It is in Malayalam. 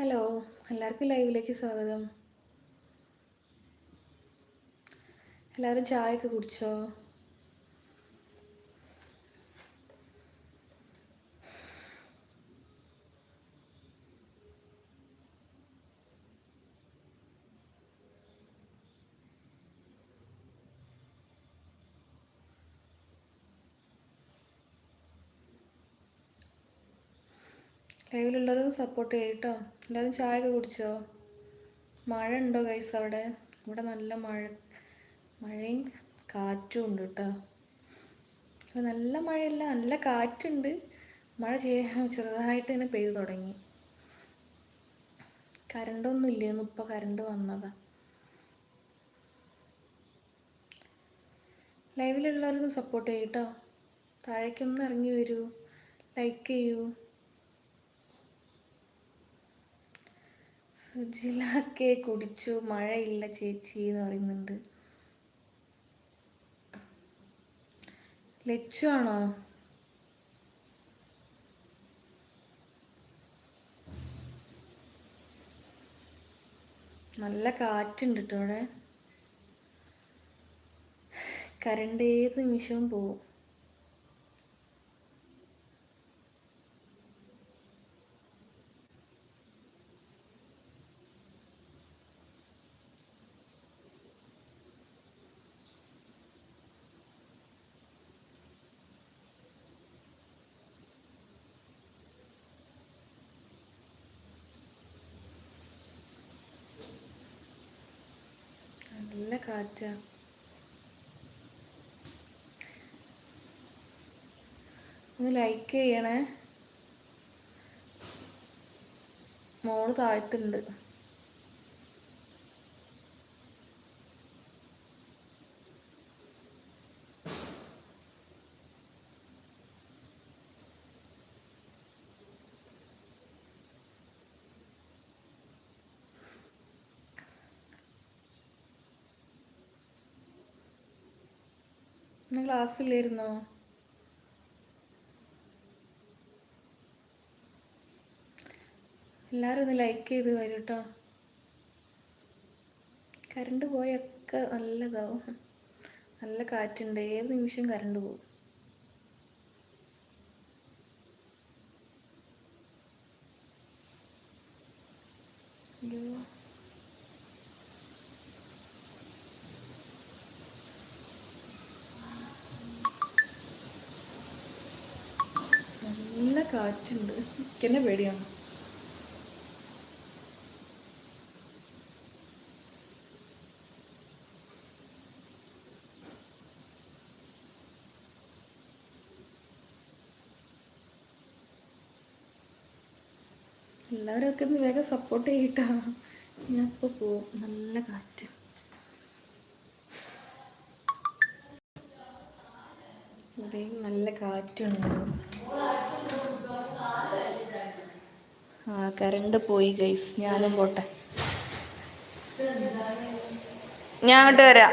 ഹലോ എല്ലാവർക്കും ലൈവിലേക്ക് സ്വാഗതം. എല്ലാവരും ചായയൊക്കെ കുടിച്ചോ? ലൈവിലുള്ളവരും സപ്പോർട്ട് ചെയ്യും കേട്ടോ എല്ലാവരും ചായ ഒക്കെ കുടിച്ചോ? മഴ ഉണ്ടോ ഗൈസ് അവിടെ? ഇവിടെ നല്ല മഴ മഴയും കാറ്റും ഉണ്ട് കേട്ടോ. നല്ല മഴയല്ല നല്ല കാറ്റുണ്ട്. മഴ ചെയ്യാൻ ചെറുതായിട്ട് ഇങ്ങനെ പെയ്തു തുടങ്ങി. കരണ്ടൊന്നും ഇല്ലെന്ന് ഇപ്പോൾ കരണ്ട് വന്നതാ. ലൈവിലുള്ളവർക്കും സപ്പോർട്ട് ചെയ്യും കേട്ടോ താഴേക്കൊന്ന് ഇറങ്ങി വരൂ. ലൈക്ക് ചെയ്യൂ. സുജിലാക്കെ കുടിച്ചു. മഴയില്ല ചേച്ചി എന്ന് പറയുന്നുണ്ട്. ലച്ചു ആണോ? നല്ല കാറ്റുണ്ട് കേട്ടോ അവിടെ. കരണ്ട് ഏത് നിമിഷവും പോവും നല്ല കാറ്റാ. ഒന്ന് ലൈക്ക് ചെയ്യണേ. മോൾ താഴ്ത്തുണ്ട് ഇന്ന് ക്ലാസ്സില്ലായിരുന്നോ? എല്ലാവരും ഒന്ന് ലൈക്ക് ചെയ്ത് വരും കേട്ടോ കറണ്ട് പോയൊക്കെ നല്ലതാവും. നല്ല കാറ്റുണ്ട്. ഏത് നിമിഷം കറണ്ട് പോകും അയ്യോ. നല്ല കാറ്റുണ്ട്. എനിക്കെന്നെ പേടിയാണ്. എല്ലാവരും ഒക്കെ ഒന്ന് വേഗം സപ്പോർട്ട് ചെയ്യട്ടാ. ഞാൻ ഇപ്പോൾ പോവും. നല്ല കാറ്റ്. ഇവിടെയും നല്ല കാറ്റുണ്ട്. ആ കരണ്ട് പോയി ഗൈസ്. ഞാനും പോട്ടെ. ഞാൻ അങ്ങോട്ട് വരാം.